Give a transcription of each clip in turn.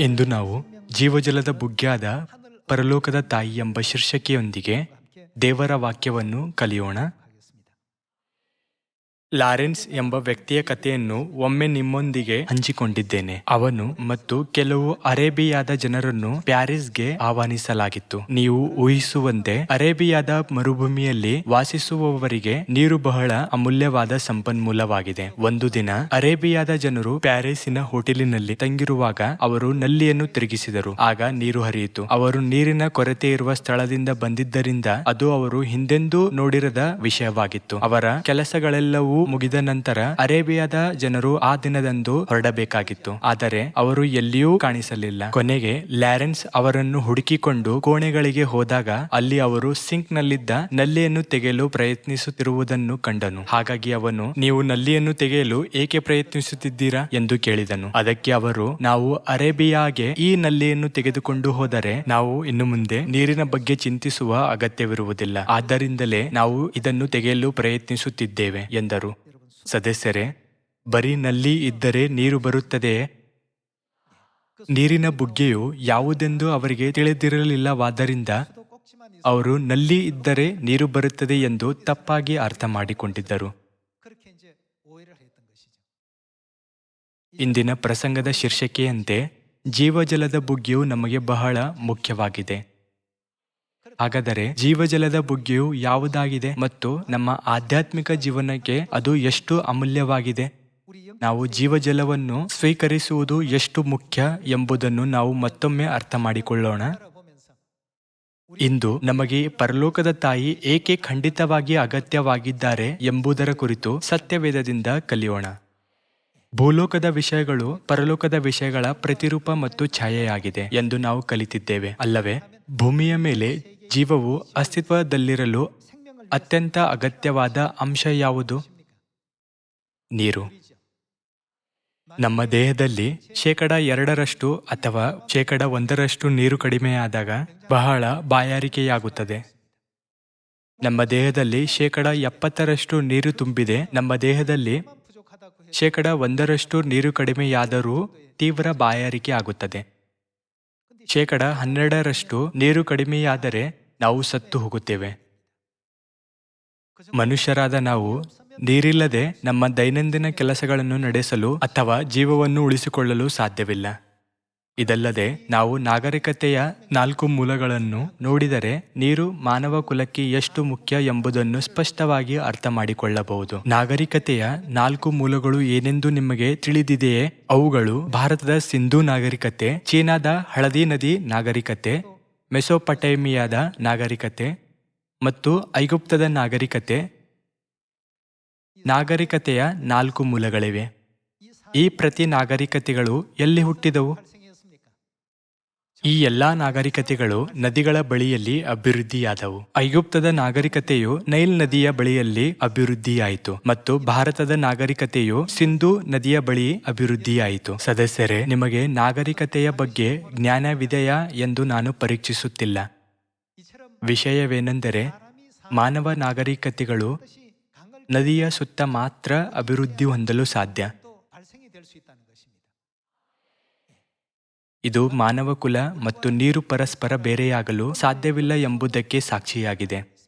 ಇಂದು ನಾವು ಜೀವಜಲದ ಬುಗ್ಗೆಯಾದ ಪರಲೋಕದ ತಾಯಿ ಎಂಬ ಶೀರ್ಷಿಕೆಯೊಂದಿಗೆ ದೇವರ ವಾಕ್ಯವನ್ನು ಕಲಿಯೋಣ. ಲಾರೆನ್ಸ್ ಎಂಬ ವ್ಯಕ್ತಿಯ ಕಥೆಯನ್ನು ಒಮ್ಮೆ ನಿಮ್ಮೊಂದಿಗೆ ಹಂಚಿಕೊಂಡಿದ್ದೇನೆ. ಅವನು ಮತ್ತು ಕೆಲವು ಅರೇಬಿಯಾದ ಜನರನ್ನು ಪ್ಯಾರಿಸ್ಗೆ ಆಹ್ವಾನಿಸಲಾಗಿತ್ತು. ನೀವು ಊಹಿಸುವಂತೆ ಅರೇಬಿಯಾದ ಮರುಭೂಮಿಯಲ್ಲಿ ವಾಸಿಸುವವರಿಗೆ ನೀರು ಬಹಳ ಅಮೂಲ್ಯವಾದ ಸಂಪನ್ಮೂಲವಾಗಿದೆ. ಒಂದು ದಿನ ಅರೇಬಿಯಾದ ಜನರು ಪ್ಯಾರಿಸಿನ ಹೋಟೆಲಿನಲ್ಲಿ ತಂಗಿರುವಾಗ ಅವರು ನಲ್ಲಿಯನ್ನು ತಿರುಗಿಸಿದರು. ಆಗ ನೀರು ಹರಿಯಿತು. ಅವರು ನೀರಿನ ಕೊರತೆ ಇರುವ ಸ್ಥಳದಿಂದ ಬಂದಿದ್ದರಿಂದ ಅದು ಅವರು ಹಿಂದೆಂದೂ ನೋಡಿರದ ವಿಷಯವಾಗಿತ್ತು. ಅವರ ಕೆಲಸಗಳೆಲ್ಲವೂ ಮುಗಿದ ನಂತರ ಅರೇಬಿಯಾದ ಜನರು ಆ ದಿನದಂದು ಹೊರಡಬೇಕಾಗಿತ್ತು. ಆದರೆ ಅವರು ಎಲ್ಲಿಯೂ ಕಾಣಿಸಲಿಲ್ಲ. ಕೊನೆಗೆ ಲ್ಯಾರೆನ್ಸ್ ಅವರನ್ನು ಹುಡುಕಿಕೊಂಡು ಕೋಣೆಗಳಿಗೆ ಹೋದಾಗ ಅಲ್ಲಿ ಅವರು ಸಿಂಕ್ ನಲ್ಲಿದ್ದ ನಲ್ಲಿಯನ್ನು ತೆಗೆಯಲು ಪ್ರಯತ್ನಿಸುತ್ತಿರುವುದನ್ನು ಕಂಡನು. ಹಾಗಾಗಿ ಅವನು, ನೀವು ನಲ್ಲಿಯನ್ನು ತೆಗೆಯಲು ಏಕೆ ಪ್ರಯತ್ನಿಸುತ್ತಿದ್ದೀರಾ? ಎಂದು ಕೇಳಿದನು. ಅದಕ್ಕೆ ಅವರು, ನಾವು ಅರೇಬಿಯಾಗೆ ಈ ನಲ್ಲಿಯನ್ನು ತೆಗೆದುಕೊಂಡು ಹೋದರೆ ನಾವು ಇನ್ನು ಮುಂದೆ ನೀರಿನ ಬಗ್ಗೆ ಚಿಂತಿಸುವ ಅಗತ್ಯವಿರುವುದಿಲ್ಲ. ಆದ್ದರಿಂದಲೇ ನಾವು ಇದನ್ನು ತೆಗೆಯಲು ಪ್ರಯತ್ನಿಸುತ್ತಿದ್ದೇವೆ, ಎಂದರು. ಸದಸ್ಯರೇ, ಬರೀ ನಲ್ಲಿ ಇದ್ದರೆ ನೀರು ಬರುತ್ತದೆ? ನೀರಿನ ಬುಗ್ಗೆಯು ಯಾವುದೆಂದು ಅವರಿಗೆ ತಿಳಿದಿರಲಿಲ್ಲವಾದ್ದರಿಂದ ಅವರು ನಲ್ಲಿ ಇದ್ದರೆ ನೀರು ಬರುತ್ತದೆ ಎಂದು ತಪ್ಪಾಗಿ ಅರ್ಥ ಮಾಡಿಕೊಂಡಿದ್ದರು ಇಂದಿನ ಪ್ರಸಂಗದ ಶೀರ್ಷಿಕೆಯಂತೆ ಜೀವಜಲದ ಬುಗ್ಗೆಯು ನಮಗೆ ಬಹಳ ಮುಖ್ಯವಾಗಿದೆ. ಹಾಗಾದರೆ ಜೀವಜಲದ ಬುಗ್ಗೆಯು ಯಾವುದಾಗಿದೆ ಮತ್ತು ನಮ್ಮ ಆಧ್ಯಾತ್ಮಿಕ ಜೀವನಕ್ಕೆ ಅದು ಎಷ್ಟು ಅಮೂಲ್ಯವಾಗಿದೆ? ನಾವು ಜೀವಜಲವನ್ನು ಸ್ವೀಕರಿಸುವುದು ಎಷ್ಟು ಮುಖ್ಯ ಎಂಬುದನ್ನು ನಾವು ಮತ್ತೊಮ್ಮೆ ಅರ್ಥ ಮಾಡಿಕೊಳ್ಳೋಣ. ಇಂದು ನಮಗೆ ಪರಲೋಕದ ತಾಯಿ ಏಕೆ ಖಂಡಿತವಾಗಿ ಅಗತ್ಯವಾಗಿದ್ದಾರೆ ಎಂಬುದರ ಕುರಿತು ಸತ್ಯವೇದದಿಂದ ಕಲಿಯೋಣ. ಭೂಲೋಕದ ವಿಷಯಗಳು ಪರಲೋಕದ ವಿಷಯಗಳ ಪ್ರತಿರೂಪ ಮತ್ತು ಛಾಯೆಯಾಗಿದೆ ಎಂದು ನಾವು ಕಲಿತಿದ್ದೇವೆ, ಅಲ್ಲವೇ ಭೂಮಿಯ ಮೇಲೆ ಜೀವವು ಅಸ್ತಿತ್ವದಲ್ಲಿರಲು ಅತ್ಯಂತ ಅಗತ್ಯವಾದ ಅಂಶ ಯಾವುದು? ನೀರು. ನಮ್ಮ ದೇಹದಲ್ಲಿ ಶೇಕಡ ಎರಡರಷ್ಟು ಅಥವಾ ಶೇಕಡ ಒಂದರಷ್ಟು ನೀರು ಕಡಿಮೆಯಾದಾಗ ಬಹಳ ಬಾಯಾರಿಕೆಯಾಗುತ್ತದೆ. ನಮ್ಮ ದೇಹದಲ್ಲಿ ಶೇಕಡ ಎಪ್ಪತ್ತರಷ್ಟು ನೀರು ತುಂಬಿದೆ. ನಮ್ಮ ದೇಹದಲ್ಲಿ ಶೇಕಡ ಒಂದರಷ್ಟು ನೀರು ಕಡಿಮೆಯಾದರೂ ತೀವ್ರ ಬಾಯಾರಿಕೆ ಆಗುತ್ತದೆ. ಶೇಕಡ ಹನ್ನೆರಡರಷ್ಟು ನೀರು ಕಡಿಮೆಯಾದರೆ ನಾವು ಸತ್ತು ಹೋಗುತ್ತೇವೆ. ಮನುಷ್ಯರಾದ ನಾವು ನೀರಿಲ್ಲದೆ ನಮ್ಮ ದೈನಂದಿನ ಕೆಲಸಗಳನ್ನು ನಡೆಸಲು ಅಥವಾ ಜೀವವನ್ನು ಉಳಿಸಿಕೊಳ್ಳಲು ಸಾಧ್ಯವಿಲ್ಲ. ಇದಲ್ಲದೆ ನಾವು ನಾಗರಿಕತೆಯ ನಾಲ್ಕು ಮೂಲಗಳನ್ನು ನೋಡಿದರೆ ನೀರು ಮಾನವ ಕುಲಕ್ಕೆ ಎಷ್ಟು ಮುಖ್ಯ ಎಂಬುದನ್ನು ಸ್ಪಷ್ಟವಾಗಿ ಅರ್ಥ ಮಾಡಿಕೊಳ್ಳಬಹುದು ನಾಗರಿಕತೆಯ ನಾಲ್ಕು ಮೂಲಗಳು ಏನೆಂದು ನಿಮಗೆ ತಿಳಿದಿದೆಯೇ? ಅವುಗಳು ಭಾರತದ ಸಿಂಧೂ ನಾಗರಿಕತೆ, ಚೀನಾದ ಹಳದಿ ನದಿ ನಾಗರಿಕತೆ, ಮೆಸೊಪಟೇಮಿಯಾದ ನಾಗರಿಕತೆ ಮತ್ತು ಐಗುಪ್ತದ ನಾಗರಿಕತೆ. ನಾಗರಿಕತೆಯ ನಾಲ್ಕು ಮೂಲಗಳಿವೆ. ಈ ಪ್ರತಿ ನಾಗರಿಕತೆಗಳು ಎಲ್ಲಿ ಹುಟ್ಟಿದವು? ಈ ಎಲ್ಲಾ ನಾಗರಿಕತೆಗಳು ನದಿಗಳ ಬಳಿಯಲ್ಲಿ ಅಭಿವೃದ್ಧಿಯಾದವು. ಐಗುಪ್ತದ ನಾಗರಿಕತೆಯು ನೈಲ್ ನದಿಯ ಬಳಿಯಲ್ಲಿ ಅಭಿವೃದ್ಧಿಯಾಯಿತು ಮತ್ತು ಭಾರತದ ನಾಗರಿಕತೆಯು ಸಿಂಧು ನದಿಯ ಬಳಿ ಅಭಿವೃದ್ಧಿಯಾಯಿತು. ಸದಸ್ಯರೇ, ನಿಮಗೆ ನಾಗರಿಕತೆಯ ಬಗ್ಗೆ ಜ್ಞಾನವಿದೆಯಾ ಎಂದು ನಾನು ಪರೀಕ್ಷಿಸುತ್ತಿಲ್ಲ. ವಿಷಯವೇನೆಂದರೆ, ಮಾನವ ನಾಗರಿಕತೆಗಳು ನದಿಯ ಸುತ್ತ ಮಾತ್ರ ಅಭಿವೃದ್ಧಿ ಹೊಂದಲು ಸಾಧ್ಯ. ಇದು ಮಾನವ ಕುಲ ಮತ್ತು ನೀರು ಪರಸ್ಪರ ಬೇರೆಯಾಗಲು ಸಾಧ್ಯವಿಲ್ಲ ಎಂಬುದಕ್ಕೆ ಸಾಕ್ಷಿಯಾಗಿದೆ.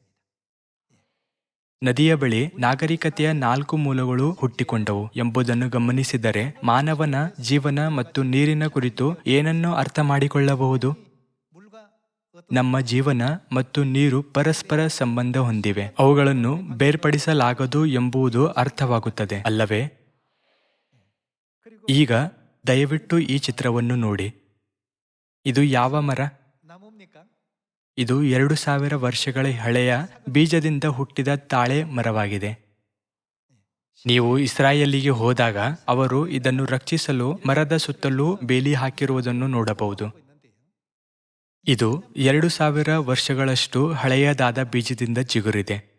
ನದಿಯ ಬಳಿ ನಾಗರಿಕತೆಯ ನಾಲ್ಕು ಮೂಲಗಳು ಹುಟ್ಟಿಕೊಂಡವು ಎಂಬುದನ್ನು ಗಮನಿಸಿದರೆ ಮಾನವನ, ಜೀವನ ಮತ್ತು ನೀರಿನ ಕುರಿತು ಏನನ್ನು ಅರ್ಥ ಮಾಡಿಕೊಳ್ಳಬಹುದು? ನಮ್ಮ ಜೀವನ ಮತ್ತು ನೀರು ಪರಸ್ಪರ ಸಂಬಂಧ ಹೊಂದಿವೆ. ಅವುಗಳನ್ನು ಬೇರ್ಪಡಿಸಲಾಗದು ಎಂಬುದು ಅರ್ಥವಾಗುತ್ತದೆ ಅಲ್ಲವೇ? ಈಗ ದಯವಿಟ್ಟು ಈ ಚಿತ್ರವನ್ನು ನೋಡಿ. ಇದು ಯಾವ ಮರ? ಇದು ಎರಡು ಸಾವಿರ ವರ್ಷಗಳ ಹಳೆಯ ಬೀಜದಿಂದ ಹುಟ್ಟಿದ ತಾಳೆ ಮರವಾಗಿದೆ. ನೀವು ಇಸ್ರಾಯೇಲಿಗೆ ಹೋದಾಗ ಅವರು ಇದನ್ನು ರಕ್ಷಿಸಲು ಮರದ ಸುತ್ತಲೂ ಬೇಲಿ ಹಾಕಿರುವುದನ್ನು ನೋಡಬಹುದು. ಇದು ಎರಡು ಸಾವಿರ ವರ್ಷಗಳಷ್ಟು ಹಳೆಯದಾದ ಬೀಜದಿಂದ ಚಿಗುರಿದೆ.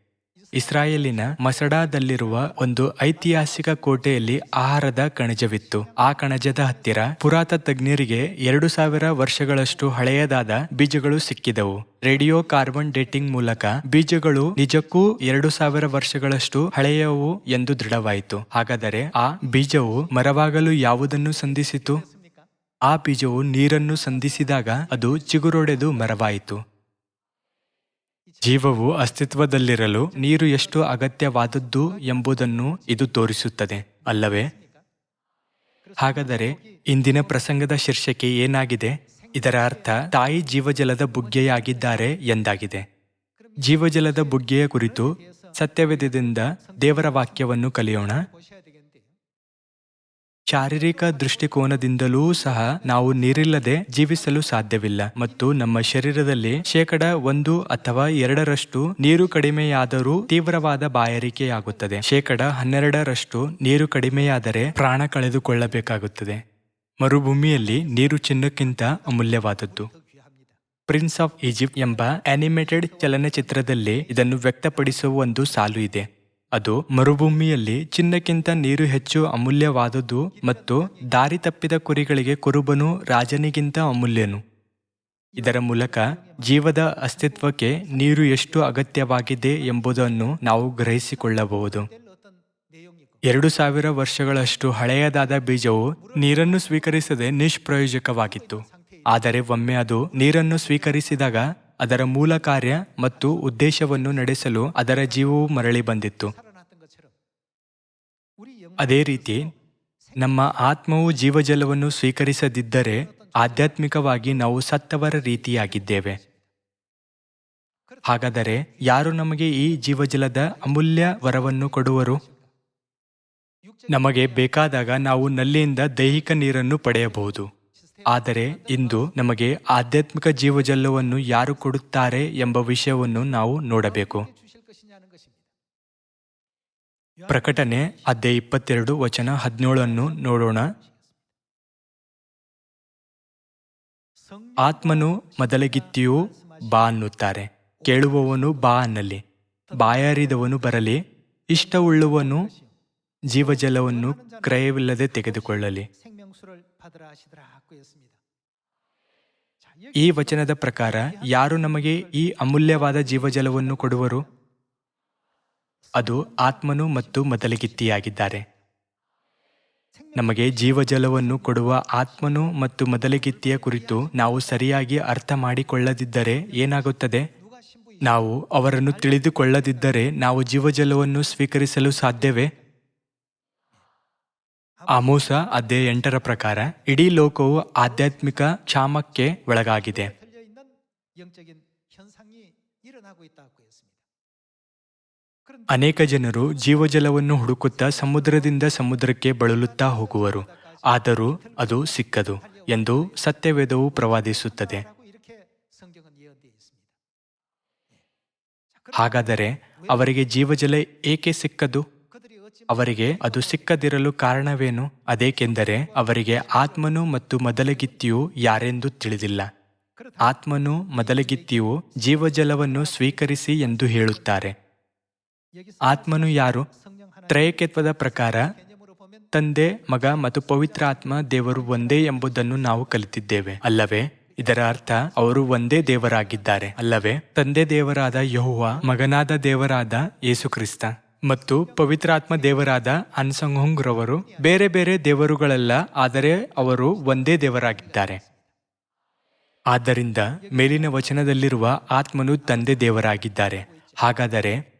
ಇಸ್ರಾಯೇಲಿನ ಮಸಡಾದಲ್ಲಿರುವ ಒಂದು ಐತಿಹಾಸಿಕ ಕೋಟೆಯಲ್ಲಿ ಆಹಾರದ ಕಣಜವಿತ್ತು ಆ ಕಣಜದ ಹತ್ತಿರ ಪುರಾತ ತಜ್ಞರಿಗೆ ಎರಡು ಸಾವಿರ ವರ್ಷಗಳಷ್ಟು ಹಳೆಯದಾದ ಬೀಜಗಳು ಸಿಕ್ಕಿದವು. ರೇಡಿಯೋ ಕಾರ್ಬನ್ ಡೇಟಿಂಗ್ ಮೂಲಕ ಬೀಜಗಳು ನಿಜಕ್ಕೂ ಎರಡು ಸಾವಿರ ವರ್ಷಗಳಷ್ಟು ಹಳೆಯವು ಎಂದು ದೃಢವಾಯಿತು. ಹಾಗಾದರೆ ಆ ಬೀಜವು ಮರವಾಗಲು ಯಾವುದನ್ನು ಸಂಧಿಸಿತು? ಆ ಬೀಜವು ನೀರನ್ನು ಸಂಧಿಸಿದಾಗ ಅದು ಚಿಗುರೊಡೆದು ಮರವಾಯಿತು. ಜೀವವು ಅಸ್ತಿತ್ವದಲ್ಲಿರಲು ನೀರು ಎಷ್ಟು ಅಗತ್ಯವಾದದ್ದು ಎಂಬುದನ್ನು ಇದು ತೋರಿಸುತ್ತದೆ. ಅಲ್ಲವೇ? ಹಾಗಾದರೆ ಇಂದಿನ ಪ್ರಸಂಗದ ಶೀರ್ಷಿಕೆ ಏನಾಗಿದೆ? ಇದರ ಅರ್ಥ ತಾಯಿ ಜೀವಜಲದ ಬುಗ್ಗೆಯಾಗಿದ್ದಾರೆ ಎಂದಾಗಿದೆ. ಜೀವಜಲದ ಬುಗ್ಗೆಯ ಕುರಿತು ಸತ್ಯವೇದದಿಂದ ದೇವರ ವಾಕ್ಯವನ್ನು ಕಲಿಯೋಣ. ಶಾರೀರಿಕ ದೃಷ್ಟಿಕೋನದಿಂದಲೂ ಸಹ ನಾವು ನೀರಿಲ್ಲದೆ ಜೀವಿಸಲು ಸಾಧ್ಯವಿಲ್ಲ ಮತ್ತು ನಮ್ಮ ಶರೀರದಲ್ಲಿ ಶೇಕಡ ಒಂದು ಅಥವಾ ಎರಡರಷ್ಟು ನೀರು ಕಡಿಮೆಯಾದರೂ ತೀವ್ರವಾದ ಬಾಯಾರಿಕೆಯಾಗುತ್ತದೆ. ಶೇಕಡ ಹನ್ನೆರಡರಷ್ಟು ನೀರು ಕಡಿಮೆಯಾದರೆ ಪ್ರಾಣ ಕಳೆದುಕೊಳ್ಳಬೇಕಾಗುತ್ತದೆ. ಮರುಭೂಮಿಯಲ್ಲಿ ನೀರು ಚಿನ್ನಕ್ಕಿಂತ ಅಮೂಲ್ಯವಾದದ್ದು. ಪ್ರಿನ್ಸ್ ಆಫ್ ಈಜಿಪ್ಟ್ ಎಂಬ ಅನಿಮೇಟೆಡ್ ಚಲನಚಿತ್ರದಲ್ಲಿ ಇದನ್ನು ವ್ಯಕ್ತಪಡಿಸುವ ಒಂದು ಸಾಲು ಇದೆ. ಅದು ಮರುಭೂಮಿಯಲ್ಲಿ ಚಿನ್ನಕ್ಕಿಂತ ನೀರು ಹೆಚ್ಚು ಅಮೂಲ್ಯವಾದದ್ದು ಮತ್ತು ದಾರಿ ತಪ್ಪಿದ ಕುರಿಗಳಿಗೆ ಕುರುಬನು ರಾಜನಿಗಿಂತ ಅಮೂಲ್ಯನು. ಇದರ ಮೂಲಕ ಜೀವದ ಅಸ್ತಿತ್ವಕ್ಕೆ ನೀರು ಎಷ್ಟು ಅಗತ್ಯವಾಗಿದೆ ಎಂಬುದನ್ನು ನಾವು ಗ್ರಹಿಸಿಕೊಳ್ಳಬಹುದು. ಎರಡು ಸಾವಿರ ವರ್ಷಗಳಷ್ಟು ಹಳೆಯದಾದ ಬೀಜವು ನೀರನ್ನು ಸ್ವೀಕರಿಸದೆ ನಿಷ್ಪ್ರಯೋಜಕವಾಗಿತ್ತು. ಆದರೆ ಒಮ್ಮೆ ಅದು ನೀರನ್ನು ಸ್ವೀಕರಿಸಿದಾಗ ಅದರ ಮೂಲ ಕಾರ್ಯ ಮತ್ತು ಉದ್ದೇಶವನ್ನು ನಡೆಸಲು ಅದರ ಜೀವವು ಮರಳಿ ಬಂದಿತ್ತು. ಅದೇ ರೀತಿ ನಮ್ಮ ಆತ್ಮವು ಜೀವಜಲವನ್ನು ಸ್ವೀಕರಿಸದಿದ್ದರೆ ಆಧ್ಯಾತ್ಮಿಕವಾಗಿ ನಾವು ಸತ್ತವರ ರೀತಿಯಾಗಿದ್ದೇವೆ. ಹಾಗಾದರೆ ಯಾರು ನಮಗೆ ಈ ಜೀವಜಲದ ಅಮೂಲ್ಯ ವರವನ್ನು ಕೊಡುವರು? ನಮಗೆ ಬೇಕಾದಾಗ ನಾವು ನಲ್ಲಿಯಿಂದ ದೈಹಿಕ ನೀರನ್ನು ಪಡೆಯಬಹುದು. ಆದರೆ ಇಂದು ನಮಗೆ ಆಧ್ಯಾತ್ಮಿಕ ಜೀವಜಲವನ್ನು ಯಾರು ಕೊಡುತ್ತಾರೆ ಎಂಬ ವಿಷಯವನ್ನು ನಾವು ನೋಡಬೇಕು. ಪ್ರಕಟಣೆ ಅಧ್ಯಾಯ ಇಪ್ಪತ್ತೆರಡು, ವಚನ ಹದಿನೇಳನ್ನು ನೋಡೋಣ. ಆತ್ಮನು ಮೊದಲಗಿತ್ತಿಯು ಬಾ ಅನ್ನುತ್ತಾರೆ. ಕೇಳುವವನು ಬಾ ಅನ್ನಲಿ. ಬಾಯಾರಿದವನು ಬರಲಿ. ಇಷ್ಟವುಳ್ಳುವನು ಜೀವಜಲವನ್ನು ಕ್ರಯವಿಲ್ಲದೆ ತೆಗೆದುಕೊಳ್ಳಲಿ. ಈ ವಚನದ ಪ್ರಕಾರ ಯಾರು ನಮಗೆ ಈ ಅಮೂಲ್ಯವಾದ ಜೀವಜಲವನ್ನು ಕೊಡುವರು? ಅದು ಆತ್ಮನು ಮತ್ತು ಮೊದಲಿಗಿತ್ತಿಯಾಗಿದ್ದಾರೆ ನಮಗೆ ಜೀವಜಲವನ್ನು ಕೊಡುವ ಆತ್ಮನು ಮತ್ತು ಮೊದಲಗಿತ್ತಿಯ ಕುರಿತು ನಾವು ಸರಿಯಾಗಿ ಅರ್ಥ ಮಾಡಿಕೊಳ್ಳದಿದ್ದರೆ ಏನಾಗುತ್ತದೆ? ನಾವು ಅವರನ್ನು ತಿಳಿದುಕೊಳ್ಳದಿದ್ದರೆ ನಾವು ಜೀವಜಲವನ್ನು ಸ್ವೀಕರಿಸಲು ಸಾಧ್ಯವೇ? ಆಮೋಸ ಅಧ್ಯಾಯ ಎಂಟರ ಪ್ರಕಾರ ಇಡೀ ಲೋಕವು ಆಧ್ಯಾತ್ಮಿಕ ಕ್ಷಾಮಕ್ಕೆ ಒಳಗಾಗಿದೆ. ಅನೇಕ ಜನರು ಜೀವಜಲವನ್ನು ಹುಡುಕುತ್ತಾ ಸಮುದ್ರದಿಂದ ಸಮುದ್ರಕ್ಕೆ ಬಳಲುತ್ತಾ ಹೋಗುವರು. ಆದರೂ ಅದು ಸಿಕ್ಕದು ಎಂದು ಸತ್ಯವೇದವು ಪ್ರವಾದಿಸುತ್ತದೆ. ಹಾಗಾದರೆ ಅವರಿಗೆ ಜೀವಜಲ ಏಕೆ ಸಿಕ್ಕದು? ಅವರಿಗೆ ಅದು ಸಿಕ್ಕದಿರಲು ಕಾರಣವೇನು? ಅದೇಕೆಂದರೆ ಅವರಿಗೆ ಆತ್ಮನು ಮತ್ತು ಮೊದಲಗಿತ್ತಿಯು ಯಾರೆಂದು ತಿಳಿದಿಲ್ಲ. ಆತ್ಮನು ಮೊದಲಗಿತ್ತಿಯು ಜೀವಜಲವನ್ನು ಸ್ವೀಕರಿಸಿ ಎಂದು ಹೇಳುತ್ತಾರೆ. ಆತ್ಮನು ಯಾರು? ತ್ರಯಕೇತ್ವದ ಪ್ರಕಾರ ತಂದೆ, ಮಗ ಮತ್ತು ಪವಿತ್ರ ಆತ್ಮ ದೇವರು ಒಂದೇ ಎಂಬುದನ್ನು ನಾವು ಕಲಿತಿದ್ದೇವೆ. ಅಲ್ಲವೇ? ಇದರ ಅರ್ಥ ಅವರು ಒಂದೇ ದೇವರಾಗಿದ್ದಾರೆ. ಅಲ್ಲವೇ? ತಂದೆ ದೇವರಾದ ಯಹುವ, ಮಗನಾದ ದೇವರಾದ ಯೇಸು ಕ್ರಿಸ್ತ ಮತ್ತು ಪವಿತ್ರಾತ್ಮ ದೇವರಾದ ಅನ್ಸಂಗ್ ರವರು ಬೇರೆ ಬೇರೆ ದೇವರುಗಳಲ್ಲ, ಆದರೆ ಅವರು ಒಂದೇ ದೇವರಾಗಿದ್ದಾರೆ. ಆದ್ದರಿಂದ ಮೇಲಿನ ವಚನದಲ್ಲಿರುವ ಆತ್ಮನು ತಂದೆ ದೇವರಾಗಿದ್ದಾರೆ. ಹಾಗಾದರೆ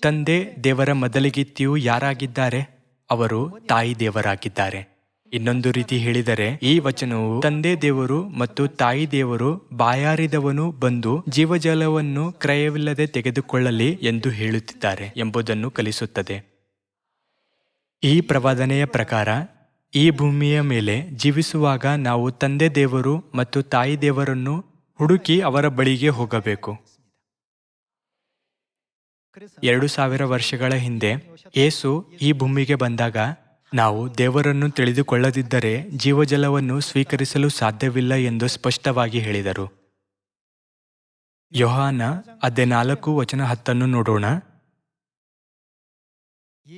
ತಂದೆ ದೇವರ ಮೊದಲಿಗಿತ್ತಿಯೂ ಯಾರಾಗಿದ್ದಾರೆ? ಅವರು ತಾಯಿ ದೇವರಾಗಿದ್ದಾರೆ. ಇನ್ನೊಂದು ರೀತಿ ಹೇಳಿದರೆ, ಈ ವಚನವು ತಂದೆ ದೇವರು ಮತ್ತು ತಾಯಿ ದೇವರು ಬಾಯಾರಿದವನು ಬಂದು ಜೀವಜಲವನ್ನು ಕ್ರಯವಿಲ್ಲದೆ ತೆಗೆದುಕೊಳ್ಳಲಿ ಎಂದು ಹೇಳುತ್ತಿದ್ದಾರೆ ಎಂಬುದನ್ನು ಕಲಿಸುತ್ತದೆ. ಈ ಪ್ರವಾದನೆಯ ಪ್ರಕಾರ, ಈ ಭೂಮಿಯ ಮೇಲೆ ಜೀವಿಸುವಾಗ ನಾವು ತಂದೆ ದೇವರು ಮತ್ತು ತಾಯಿ ದೇವರನ್ನು ಹುಡುಕಿ ಅವರ ಬಳಿಗೆ ಹೋಗಬೇಕು. ಎರಡು ಸಾವಿರ ವರ್ಷಗಳ ಹಿಂದೆ ಏಸು ಈ ಭೂಮಿಗೆ ಬಂದಾಗ, ನಾವು ದೇವರನ್ನು ತಿಳಿದುಕೊಳ್ಳದಿದ್ದರೆ ಜೀವಜಲವನ್ನು ಸ್ವೀಕರಿಸಲು ಸಾಧ್ಯವಿಲ್ಲ ಎಂದು ಸ್ಪಷ್ಟವಾಗಿ ಹೇಳಿದರು. ಯೋಹಾನ ನಾಲ್ಕು ವಚನ ಹತ್ತನ್ನು ನೋಡೋಣ.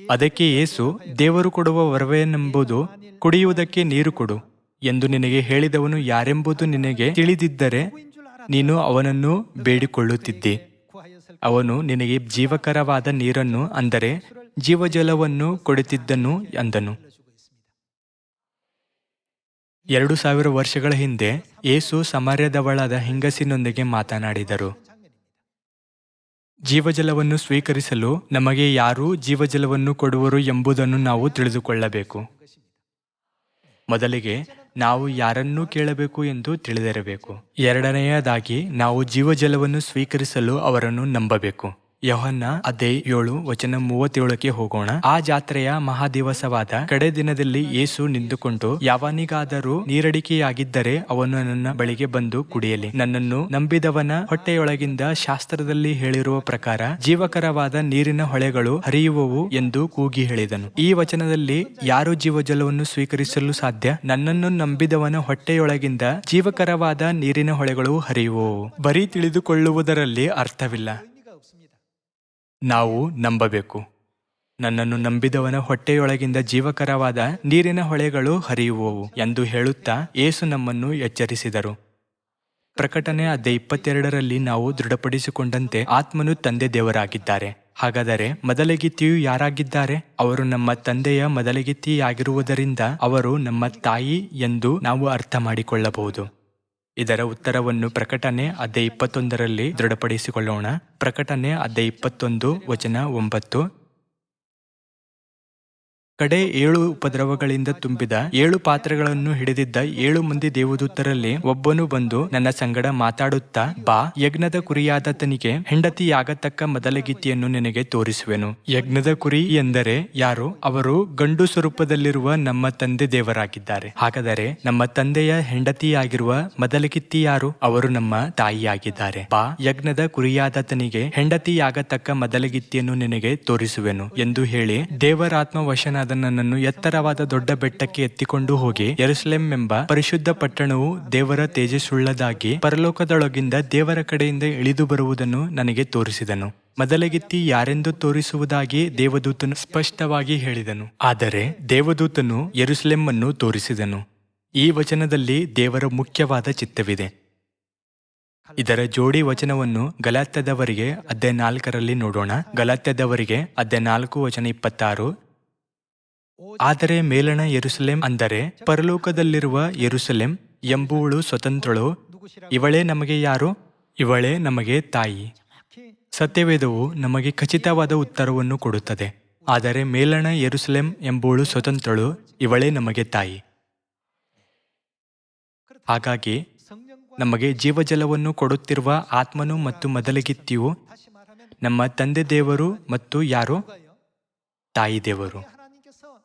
ಅದಕ್ಕೆ ಏಸು, ದೇವರು ಕೊಡುವ ವರವೇನೆಂಬುದು ಕುಡಿಯುವುದಕ್ಕೆ ನೀರು ಕೊಡು ಎಂದು ನಿನಗೆ ಹೇಳಿದವನು ಯಾರೆಂಬುದು ನಿನಗೆ ತಿಳಿದಿದ್ದರೆ ನೀನು ಅವನನ್ನು ಬೇಡಿಕೊಳ್ಳುತ್ತಿದ್ದಿ. ಅವನು ನಿನಗೆ ಜೀವಕರವಾದ ನೀರನ್ನು ಅಂದರೆ ಜೀವಜಲವನ್ನು ಕೊಡುತ್ತಿದ್ದನು ಎಂದನು ಎರಡು ಸಾವಿರ ವರ್ಷಗಳ ಹಿಂದೆ ಏಸು ಸಮಾರ್ಯದವಳಾದ ಹೆಂಗಸಿನೊಂದಿಗೆ ಮಾತನಾಡಿದರು. ಜೀವಜಲವನ್ನು ಸ್ವೀಕರಿಸಲು ನಮಗೆ ಯಾರು ಜೀವಜಲವನ್ನು ಕೊಡುವರು ಎಂಬುದನ್ನು ನಾವು ತಿಳಿದುಕೊಳ್ಳಬೇಕು. ಮೊದಲಿಗೆ ನಾವು ಯಾರನ್ನೂ ಕೇಳಬೇಕು ಎಂದು ತಿಳಿದಿರಬೇಕು. ಎರಡನೆಯದಾಗಿ ನಾವು ಜೀವಜಲವನ್ನು ಸ್ವೀಕರಿಸಲು ಅವರನ್ನು ನಂಬಬೇಕು. ಯೋಹನ್ನ ಅದೇ ಏಳು ವಚನ ಮೂವತ್ತೇಳಕ್ಕೆ ಹೋಗೋಣ. ಆ ಜಾತ್ರೆಯ ಮಹಾದಿವಸವಾದ ಕಡೆ ದಿನದಲ್ಲಿ ಯೇಸು ನಿಂತುಕೊಂಡು, ಯಾವನಿಗಾದರೂ ನೀರಡಿಕೆಯಾಗಿದ್ದರೆ ಅವನು ನನ್ನ ಬಳಿಗೆ ಬಂದು ಕುಡಿಯಲಿ. ನನ್ನನ್ನು ನಂಬಿದವನ ಹೊಟ್ಟೆಯೊಳಗಿಂದ ಶಾಸ್ತ್ರದಲ್ಲಿ ಹೇಳಿರುವ ಪ್ರಕಾರ ಜೀವಕರವಾದ ನೀರಿನ ಹೊಳೆಗಳು ಹರಿಯುವವು ಎಂದು ಕೂಗಿ ಹೇಳಿದನು. ಈ ವಚನದಲ್ಲಿ ಯಾರು ಜೀವಜಲವನ್ನು ಸ್ವೀಕರಿಸಲು ಸಾಧ್ಯ? ನನ್ನನ್ನು ನಂಬಿದವನ ಹೊಟ್ಟೆಯೊಳಗಿಂದ ಜೀವಕರವಾದ ನೀರಿನ ಹೊಳೆಗಳು ಹರಿಯುವವು. ಬರೀ ತಿಳಿದುಕೊಳ್ಳುವುದರಲ್ಲಿ ಅರ್ಥವಿಲ್ಲ. ನಾವು ನಂಬಬೇಕು. ನನ್ನನ್ನು ನಂಬಿದವನ ಹೊಟ್ಟೆಯೊಳಗಿಂದ ಜೀವಕರವಾದ ನೀರಿನ ಹೊಳೆಗಳು ಹರಿಯುವವು ಎಂದು ಹೇಳುತ್ತಾ ಏಸು ನಮ್ಮನ್ನು ಎಚ್ಚರಿಸಿದರು. ಪ್ರಕಟಣೆ ಅದೇ ಇಪ್ಪತ್ತೆರಡರಲ್ಲಿ ನಾವು ದೃಢಪಡಿಸಿಕೊಂಡಂತೆ ಆತ್ಮನು ತಂದೆ ದೇವರಾಗಿದ್ದಾರೆ. ಹಾಗಾದರೆ ಮೊದಲಗಿತ್ತಿಯು ಯಾರಾಗಿದ್ದಾರೆ? ಅವರು ನಮ್ಮ ತಂದೆಯ ಮೊದಲಗಿತ್ತಿಯಾಗಿರುವುದರಿಂದ ಅವರು ನಮ್ಮ ತಾಯಿ ಎಂದು ನಾವು ಅರ್ಥ ಮಾಡಿಕೊಳ್ಳಬಹುದು ಇದರ ಉತ್ತರವನ್ನು ಪ್ರಕಟಣೆ ಅದೇ ಇಪ್ಪತ್ತೊಂದರಲ್ಲಿ ದೃಢಪಡಿಸಿಕೊಳ್ಳೋಣ. ಪ್ರಕಟಣೆ ಅದೇ ಇಪ್ಪತ್ತೊಂದು ವಚನ ಒಂಬತ್ತು. ಕಡೆ ಏಳು ಉಪದ್ರವಗಳಿಂದ ತುಂಬಿದ ಏಳು ಪಾತ್ರಗಳನ್ನು ಹಿಡಿದಿದ್ದ ಏಳು ಮಂದಿ ದೇವದೂತರಲ್ಲಿ ಒಬ್ಬನು ಬಂದು ನನ್ನ ಸಂಗಡ ಮಾತಾಡುತ್ತಾ, ಬಾ, ಯಜ್ಞದ ಕುರಿಯಾದತನಿಗೆ ಹೆಂಡತಿಯಾಗತಕ್ಕ ಮೊದಲಗಿತ್ತಿಯನ್ನು ನಿನಗೆ ತೋರಿಸುವೆನು. ಯಜ್ಞದ ಕುರಿ ಎಂದರೆ ಯಾರು? ಅವರು ಗಂಡು ಸ್ವರೂಪದಲ್ಲಿರುವ ನಮ್ಮ ತಂದೆ ದೇವರಾಗಿದ್ದಾರೆ. ಹಾಗಾದರೆ ನಮ್ಮ ತಂದೆಯ ಹೆಂಡತಿಯಾಗಿರುವ ಮೊದಲಗಿತ್ತಿ ಯಾರು? ಅವರು ನಮ್ಮ ತಾಯಿಯಾಗಿದ್ದಾರೆ. ಬಾ, ಯಜ್ಞದ ಕುರಿಯಾದತನಿಗೆ ಹೆಂಡತಿಯಾಗತಕ್ಕ ಮೊದಲಗಿತ್ತಿಯನ್ನು ನಿನಗೆ ತೋರಿಸುವೆನು ಎಂದು ಹೇಳಿ ದೇವರಾತ್ಮ ವಶನಾದ ನನ್ನನ್ನು ಎತ್ತರವಾದ ದೊಡ್ಡ ಬೆಟ್ಟಕ್ಕೆ ಎತ್ತಿಕೊಂಡು ಹೋಗಿ ಯರುಸಲೆಂ ಎಂಬ ಪರಿಶುದ್ಧ ಪಟ್ಟಣವು ದೇವರ ತೇಜಸ್ಸುಳ್ಳದಾಗಿ ಪರಲೋಕದೊಳಗಿಂದ ದೇವರ ಕಡೆಯಿಂದ ಇಳಿದು ಬರುವುದನ್ನು ನನಗೆ ತೋರಿಸಿದನು. ಮೊದಲಗಿತ್ತಿ ಯಾರೆಂದು ತೋರಿಸುವುದಾಗಿ ದೇವದೂತನು ಸ್ಪಷ್ಟವಾಗಿ ಹೇಳಿದನು. ಆದರೆ ದೇವದೂತನು ಅನ್ನು ತೋರಿಸಿದನು. ಈ ವಚನದಲ್ಲಿ ದೇವರ ಮುಖ್ಯವಾದ ಚಿತ್ತವಿದೆ. ಇದರ ಜೋಡಿ ವಚನವನ್ನು ಗಲಾತ್ಯದವರಿಗೆ ಅಧ್ಯಾಯ ನಾಲ್ಕರಲ್ಲಿ ನೋಡೋಣ. ಗಲಾತ್ಯದವರಿಗೆ ಅಧ್ಯಾಯ ನಾಲ್ಕು ವಚನ ಇಪ್ಪತ್ತಾರು. ಆದರೆ ಮೇಲಣ ಯೆರೂಸಲೇಮ್ ಅಂದರೆ ಪರಲೋಕದಲ್ಲಿರುವ ಎರುಸಲೆಂ ಎಂಬುವಳು ಸ್ವತಂತ್ರಳು. ಇವಳೇ ನಮಗೆ ಯಾರು? ಇವಳೇ ನಮಗೆ ತಾಯಿ. ಸತ್ಯವೇದವು ನಮಗೆ ಖಚಿತವಾದ ಉತ್ತರವನ್ನು ಕೊಡುತ್ತದೆ. ಆದರೆ ಮೇಲಣ ಎರುಸಲೆಂ ಎಂಬುವಳು ಸ್ವತಂತ್ರಳು, ಇವಳೇ ನಮಗೆ ತಾಯಿ. ಹಾಗಾಗಿ ನಮಗೆ ಜೀವಜಲವನ್ನು ಕೊಡುತ್ತಿರುವ ಆತ್ಮನು ಮತ್ತು ಮೊದಲಗಿತ್ತಿಯು ನಮ್ಮ ತಂದೆ ದೇವರು ಮತ್ತು ಯಾರು? ತಾಯಿ ದೇವರು.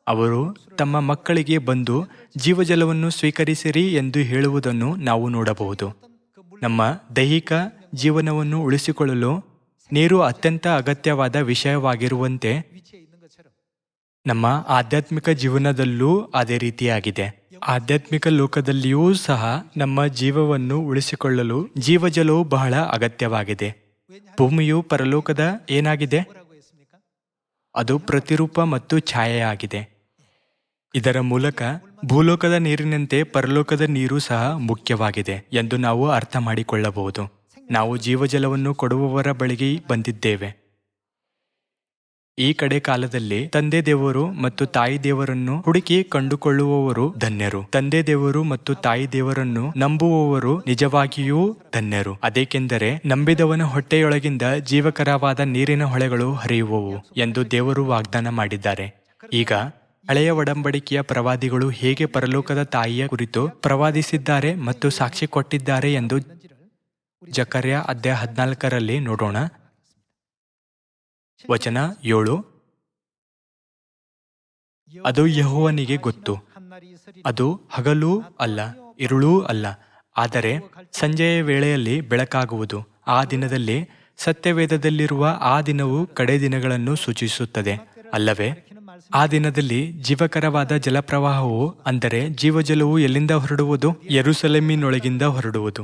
ಅವರು ತಮ್ಮ ಮಕ್ಕಳಿಗೆ ಬಂದು ಜೀವಜಲವನ್ನು ಸ್ವೀಕರಿಸಿರಿ ಎಂದು ಹೇಳುವುದನ್ನು ನಾವು ನೋಡಬಹುದು. ನಮ್ಮ ದೈಹಿಕ ಜೀವನವನ್ನು ಉಳಿಸಿಕೊಳ್ಳಲು ನೀರು ಅತ್ಯಂತ ಅಗತ್ಯವಾದ ವಿಷಯವಾಗಿರುವಂತೆ ನಮ್ಮ ಆಧ್ಯಾತ್ಮಿಕ ಜೀವನದಲ್ಲೂ ಅದೇ ರೀತಿಯಾಗಿದೆ. ಆಧ್ಯಾತ್ಮಿಕ ಲೋಕದಲ್ಲಿಯೂ ಸಹ ನಮ್ಮ ಜೀವವನ್ನು ಉಳಿಸಿಕೊಳ್ಳಲು ಜೀವಜಲವು ಬಹಳ ಅಗತ್ಯವಾಗಿದೆ. ಭೂಮಿಯು ಪರಲೋಕದ ಏನಾಗಿದೆ? ಅದು ಪ್ರತಿರೂಪ ಮತ್ತು ಛಾಯೆಯಾಗಿದೆ. ಇದರ ಮೂಲಕ ಭೂಲೋಕದ ನೀರಿನಂತೆ ಪರಲೋಕದ ನೀರು ಸಹ ಮುಖ್ಯವಾಗಿದೆ ಎಂದು ನಾವು ಅರ್ಥ ಮಾಡಿಕೊಳ್ಳಬಹುದು. ನಾವು ಜೀವಜಲವನ್ನು ಕೊಡುವವರ ಬಳಿಗೆ ಬಂದಿದ್ದೇವೆ. ಈ ಕಡೆ ಕಾಲದಲ್ಲಿ ತಂದೆ ದೇವರು ಮತ್ತು ತಾಯಿ ದೇವರನ್ನು ಹುಡುಕಿ ಕಂಡುಕೊಳ್ಳುವವರು ಧನ್ಯರು. ತಂದೆ ದೇವರು ಮತ್ತು ತಾಯಿ ದೇವರನ್ನು ನಂಬುವವರು ನಿಜವಾಗಿಯೂ ಧನ್ಯರು. ಅದೇಕೆಂದರೆ ನಂಬಿದವನ ಹೊಟ್ಟೆಯೊಳಗಿಂದ ಜೀವಕರವಾದ ನೀರಿನ ಹೊಳೆಗಳು ಹರಿಯುವವು ಎಂದು ದೇವರು ವಾಗ್ದಾನ ಮಾಡಿದ್ದಾರೆ. ಈಗ ಹಳೆಯ ಒಡಂಬಡಿಕೆಯ ಪ್ರವಾದಿಗಳು ಹೇಗೆ ಪರಲೋಕದ ತಾಯಿಯ ಕುರಿತು ಪ್ರವಾದಿಸಿದ್ದಾರೆ ಮತ್ತು ಸಾಕ್ಷಿ ಕೊಟ್ಟಿದ್ದಾರೆ ಎಂದು ಜಕರ್ಯ ಅಧ್ಯಾಯ ಹದಿನಾಲ್ಕರಲ್ಲಿ ನೋಡೋಣ. ವಚನ ಏಳು. ಅದು ಯಹೋವನಿಗೆ ಗೊತ್ತು. ಅದು ಹಗಲೂ ಅಲ್ಲ ಇರುಳೂ ಅಲ್ಲ. ಆದರೆ ಸಂಜೆಯ ವೇಳೆಯಲ್ಲಿ ಬೆಳಕಾಗುವುದು. ಆ ದಿನದಲ್ಲಿ ಸತ್ಯವೇದದಲ್ಲಿರುವ ಆ ದಿನವು ಕಡೆ ದಿನಗಳನ್ನು ಸೂಚಿಸುತ್ತದೆ. ಅಲ್ಲವೇ, ಆ ದಿನದಲ್ಲಿ ಜೀವಕರವಾದ ಜಲಪ್ರವಾಹವು, ಅಂದರೆ ಜೀವಜಲವು ಎಲ್ಲಿಂದ ಹೊರಡುವುದು? ಯರುಸಲೆಮಿನೊಳಗಿಂದ ಹೊರಡುವುದು.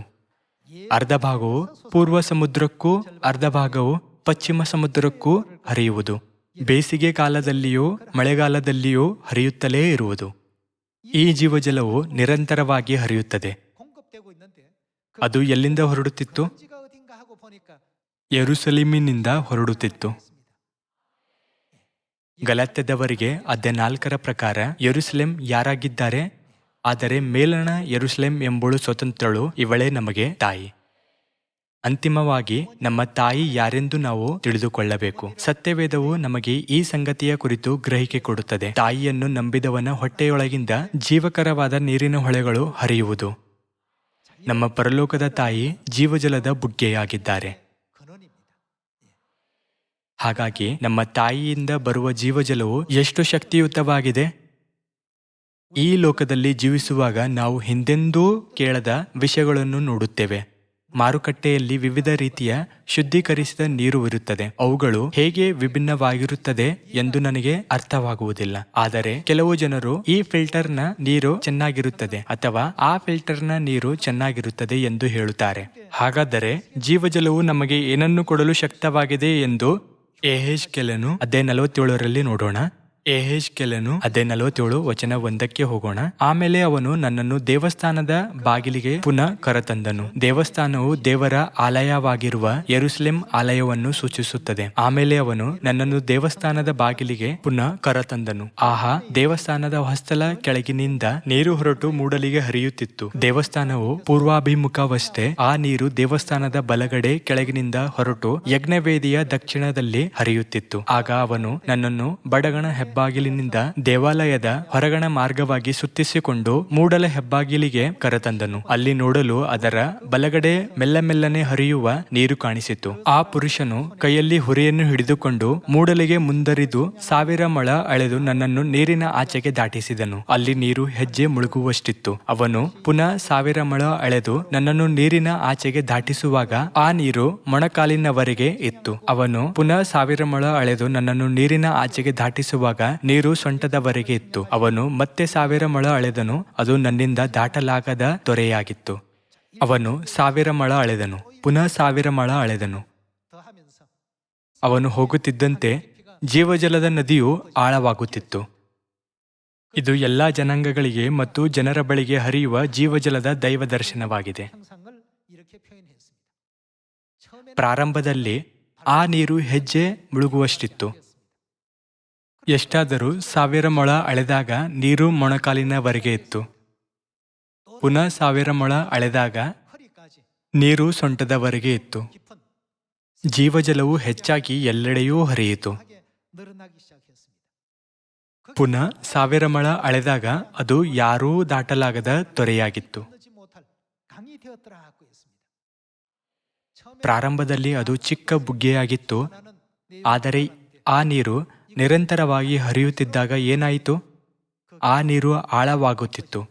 ಅರ್ಧ ಭಾಗವು ಪೂರ್ವ ಸಮುದ್ರಕ್ಕೂ, ಅರ್ಧ ಭಾಗವು ಪಶ್ಚಿಮ ಸಮುದ್ರಕ್ಕೂ ಹರಿಯುವುದು. ಬೇಸಿಗೆ ಕಾಲದಲ್ಲಿಯೋ ಮಳೆಗಾಲದಲ್ಲಿಯೋ ಹರಿಯುತ್ತಲೇ ಇರುವುದು. ಈ ಜೀವಜಲವು ನಿರಂತರವಾಗಿ ಹರಿಯುತ್ತದೆ. ಅದು ಎಲ್ಲಿಂದ ಹೊರಡುತ್ತಿತ್ತು? ಯರುಸಲೀಮಿನಿಂದ ಹೊರಡುತ್ತಿತ್ತು. ಗಲಾತ್ಯದವರಿಗೆ ಅದೇ ನಾಲ್ಕರ ಪ್ರಕಾರ ಯರುಸಲೇಂ ಯಾರಾಗಿದ್ದಾರೆ? ಆದರೆ ಮೇಲಣ ಯರುಸಲೇಂ ಎಂಬಳು ಸ್ವತಂತ್ರಳು, ಇವಳೇ ನಮಗೆ ತಾಯಿ. ಅಂತಿಮವಾಗಿ ನಮ್ಮ ತಾಯಿ ಯಾರೆಂದು ನಾವು ತಿಳಿದುಕೊಳ್ಳಬೇಕು. ಸತ್ಯವೇದವು ನಮಗೆ ಈ ಸಂಗತಿಯ ಕುರಿತು ಗ್ರಹಿಕೆ ಕೊಡುತ್ತದೆ. ತಾಯಿಯನ್ನು ನಂಬಿದವನ ಹೊಟ್ಟೆಯೊಳಗಿಂದ ಜೀವಕರವಾದ ನೀರಿನ ಹೊಳೆಗಳು ಹರಿಯುವುದು. ನಮ್ಮ ಪರಲೋಕದ ತಾಯಿ ಜೀವಜಲದ ಬುಗ್ಗೆಯಾಗಿದ್ದಾರೆ. ಹಾಗಾಗಿ ನಮ್ಮ ತಾಯಿಯಿಂದ ಬರುವ ಜೀವಜಲವು ಎಷ್ಟು ಶಕ್ತಿಯುತವಾಗಿದೆ? ಈ ಲೋಕದಲ್ಲಿ ಜೀವಿಸುವಾಗ ನಾವು ಹಿಂದೆಂದೂ ಕೇಳದ ವಿಷಯಗಳನ್ನು ನೋಡುತ್ತೇವೆ. ಮಾರುಕಟ್ಟೆಯಲ್ಲಿ ವಿವಿಧ ರೀತಿಯ ಶುದ್ಧೀಕರಿಸಿದ ನೀರು ಇರುತ್ತದೆ. ಅವುಗಳು ಹೇಗೆ ವಿಭಿನ್ನವಾಗಿರುತ್ತದೆ ಎಂದು ನನಗೆ ಅರ್ಥವಾಗುವುದಿಲ್ಲ. ಆದರೆ ಕೆಲವು ಜನರು ಈ ಫಿಲ್ಟರ್ನ ನೀರು ಚೆನ್ನಾಗಿರುತ್ತದೆ ಅಥವಾ ಆ ಫಿಲ್ಟರ್ನ ನೀರು ಚೆನ್ನಾಗಿರುತ್ತದೆ ಎಂದು ಹೇಳುತ್ತಾರೆ. ಹಾಗಾದರೆ ಜೀವಜಲವು ನಮಗೆ ಏನನ್ನು ಕೊಡಲು ಶಕ್ತವಾಗಿದೆ ಎಂದು ಎಹೆಜ್ ಕೆಲನು ಅದೇ ನಲವತ್ತೇಳರಲ್ಲಿ ನೋಡೋಣ. ಎಹೆಜ್ ಕೆಲನು ಅದೇ ನಲವತ್ತೇಳು ವಚನ ಒಂದಕ್ಕೆ ಹೋಗೋಣ. ಆಮೇಲೆ ಅವನು ನನ್ನನ್ನು ದೇವಸ್ಥಾನದ ಬಾಗಿಲಿಗೆ ಪುನಃ ಕರೆತಂದನು. ದೇವಸ್ಥಾನವು ದೇವರ ಆಲಯವಾಗಿರುವ ಯೆರೂಸಲೇಂ ಆಲಯವನ್ನು ಸೂಚಿಸುತ್ತದೆ. ಆಮೇಲೆ ಅವನು ನನ್ನನ್ನು ದೇವಸ್ಥಾನದ ಬಾಗಿಲಿಗೆ ಪುನಃ ಕರೆತಂದನು. ಆಹಾ, ದೇವಸ್ಥಾನದ ಹೊಸ್ತಲ ಕೆಳಗಿನಿಂದ ನೀರು ಹೊರಟು ಮೂಡಲಿಗೆ ಹರಿಯುತ್ತಿತ್ತು. ದೇವಸ್ಥಾನವು ಪೂರ್ವಾಭಿಮುಖವಷ್ಟೇ, ಆ ನೀರು ದೇವಸ್ಥಾನದ ಬಲಗಡೆ ಕೆಳಗಿನಿಂದ ಹೊರಟು ಯಜ್ಞವೇದಿಯ ದಕ್ಷಿಣದಲ್ಲಿ ಹರಿಯುತ್ತಿತ್ತು. ಆಗ ಅವನು ನನ್ನನ್ನು ಬಡಗಣ ಹೆಬ್ಬಾಗಿಲಿನಿಂದ ದೇವಾಲಯದ ಹೊರಗಣ ಮಾರ್ಗವಾಗಿ ಸುತ್ತಿಸಿಕೊಂಡು ಮೂಡಲ ಹೆಬ್ಬಾಗಿಲಿಗೆ ಕರೆತಂದನು. ಅಲ್ಲಿ ನೋಡಲು ಅದರ ಬಲಗಡೆ ಮೆಲ್ಲ ಮೆಲ್ಲನೆ ಹರಿಯುವ ನೀರು ಕಾಣಿಸಿತು. ಆ ಪುರುಷನು ಕೈಯಲ್ಲಿ ಹುರಿಯನ್ನು ಹಿಡಿದುಕೊಂಡು ಮೂಡಲಿಗೆ ಮುಂದರಿದು ಸಾವಿರ ಮೊಳ ಅಳೆದು ನನ್ನನ್ನು ನೀರಿನ ಆಚೆಗೆ ದಾಟಿಸಿದನು. ಅಲ್ಲಿ ನೀರು ಹೆಜ್ಜೆ ಮುಳುಗುವಷ್ಟಿತ್ತು. ಅವನು ಪುನಃ ಸಾವಿರ ಮೊಳ ಅಳೆದು ನನ್ನನ್ನು ನೀರಿನ ಆಚೆಗೆ ದಾಟಿಸುವಾಗ ಆ ನೀರು ಮೊಣಕಾಲಿನವರೆಗೆ ಇತ್ತು. ಅವನು ಪುನಃ ಸಾವಿರ ಮೊಳ ಅಳೆದು ನನ್ನನ್ನು ನೀರಿನ ಆಚೆಗೆ ದಾಟಿಸುವಾಗ ನೀರು ಸೊಂಟದವರೆಗೆ ಇತ್ತು. ಅವನು ಮತ್ತೆ ಸಾವಿರ ಮೊಳ ಅಳೆದನು, ಅದು ನನ್ನಿಂದ ದಾಟಲಾಗದ ತೊರೆಯಾಗಿತ್ತು ಅವನು ಸಾವಿರ ಮಳ ಅಳೆದನು, ಪುನಃ ಸಾವಿರ ಮಳ ಅಳೆದನು. ಅವನು ಹೋಗುತ್ತಿದ್ದಂತೆ ಜೀವಜಲದ ನದಿಯು ಆಳವಾಗುತ್ತಿತ್ತು. ಇದು ಎಲ್ಲಾ ಜನಾಂಗಗಳಿಗೆ ಮತ್ತು ಜನರ ಬಳಿಗೆ ಹರಿಯುವ ಜೀವಜಲದ ದೈವ ದರ್ಶನವಾಗಿದೆ ಪ್ರಾರಂಭದಲ್ಲಿ ಆ ನೀರು ಹೆಜ್ಜೆ ಮುಳುಗುವಷ್ಟಿತ್ತು. ಎಷ್ಟಾದರೂ ಸಾವಿರ ಮೊಳ ಅಳೆದಾಗ ನೀರು ಮೊಣಕಾಲಿನವರೆಗೆ ಇತ್ತು. ಪುನಃ ಸಾವಿರ ಮೊಳ ಅಳೆದಾಗ ನೀರು ಸೊಂಟದವರೆಗೆ ಇತ್ತು. ಜೀವಜಲವು ಹೆಚ್ಚಾಗಿ ಎಲ್ಲೆಡೆಯೂ ಹರಿಯಿತು. ಪುನಃ ಸಾವಿರ ಮೊಳ ಅಳೆದಾಗ ಅದು ಯಾರೂ ದಾಟಲಾಗದ ತೊರೆಯಾಗಿತ್ತು. ಪ್ರಾರಂಭದಲ್ಲಿ ಅದು ಚಿಕ್ಕ ಬುಗ್ಗೆಯಾಗಿತ್ತು. ಆದರೆ ಆ ನೀರು ನಿರಂತರವಾಗಿ ಹರಿಯುತ್ತಿದ್ದಾಗ ಏನಾಯಿತು? ಆ ನೀರು ಆಳವಾಗುತ್ತಿತ್ತು